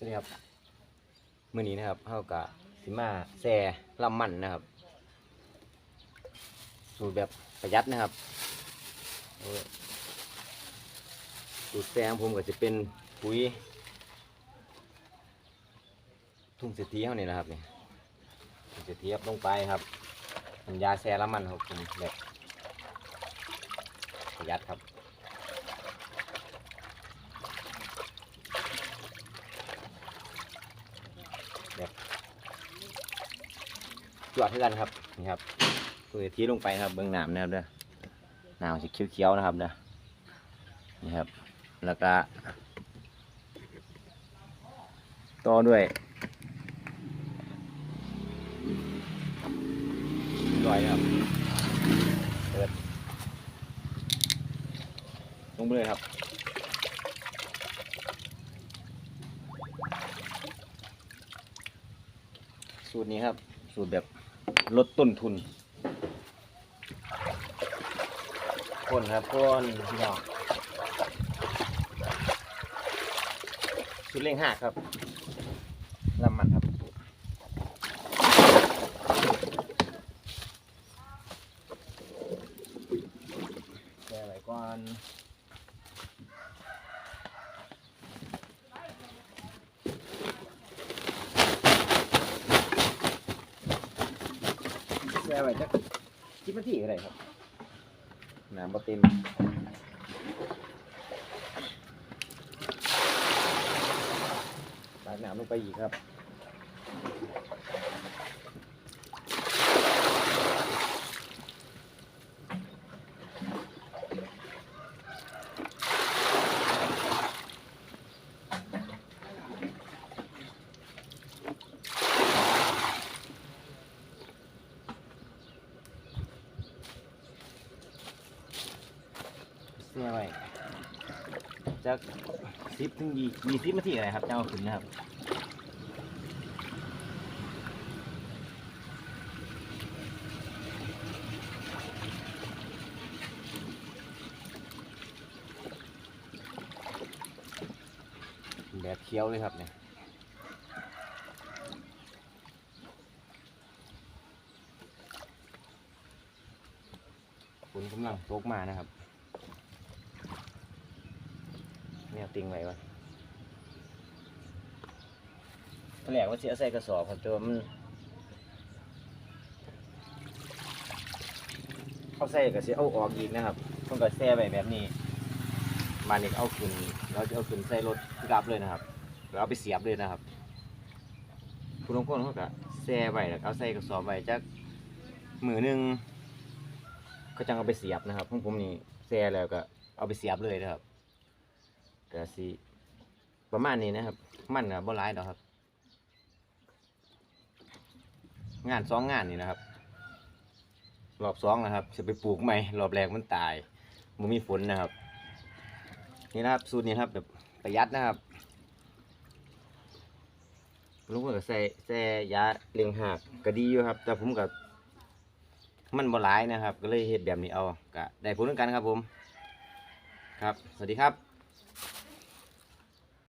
สวัสดีครับมื้อนี้นะครับเฮากะสิมาแซ่ลำมันนะครับ สูตรแบบประหยัดนะครับสูตรแซ่ของผมก็จะเป็นปุ๋ย ทุ่งเศรษฐีเฮานี่นะครับนี่ทุ่งเศรษฐีครับลงไปครับน้ำยาแซ่ลำมันครับผมแบบประหยัดครับ จวดเท่ากันครับนี่ครับตัวทีลงไปครับเบื้องหนามนะครับเด้อหนามสีเขียวๆนะครับเด้อนี่ครับ แล้วก็ต่อด้วยลอยครับเปิดลงไปเลยครับ สูตรนี้ครับ สูตรแบบลดต้นทุนคนครับคนพี่น้องสูตรเล่งห้าครับลำมันครับแช่ไว้ก่อน ช่ไว้จักสิบนาที่อะไรครับน้ำบ่เต็มตักน้ำลงไปอีกครับ เสียไว้จากสิบถึงยี่ยี่สิบนาทีอะไรครับจะเอาขึ้นนะครับแบบเคี้ยวเลยครับเนี่ยฝนกำลังตกมานะครับ เนี่ยติงไว้ก่อนตอนแรกว่าเสิเอาใส่กระสอบครับต่ว่ามันเขาใส่ก็สิเอาออกอีกนะครับเพิ่นก็แช่ไว้แบบนี้ มานี่เอาขึ้นเราจะเอาขึ้นใส่รถกลับเลยนะครับแล้วเอาไปเสียบเลยนะครับคุณลุงคนเขาก็แช่ไว้แล้วเอาใส่กระสอบไว้จักมือหนึงก็จังเอาไปเสียบนะครับของผมนี่แช่แล้วก็เอาไปเสียบเลยนะครับ ก็สิประมาณนี้นะครับ มันก็บ่ร้ายดอกครับ งานสองงานนี่นะครับ รอบสองนะครับจะไปปลูกใหม่รอบแรกมันตายมันมีฝนนะครับ นี่นะครับสูตรนี้ครับแบบประหยัดนะครับลุงก็ใส่ใส่ยาเลียงหักก็ดีอยู่ครับ แต่ผมกับมันบ่ร้ายนะครับ ก็เลยเฮ็ดแบบนี้เอาก็ได้ผลเหมือนกันครับผม ครับ สวัสดีครับ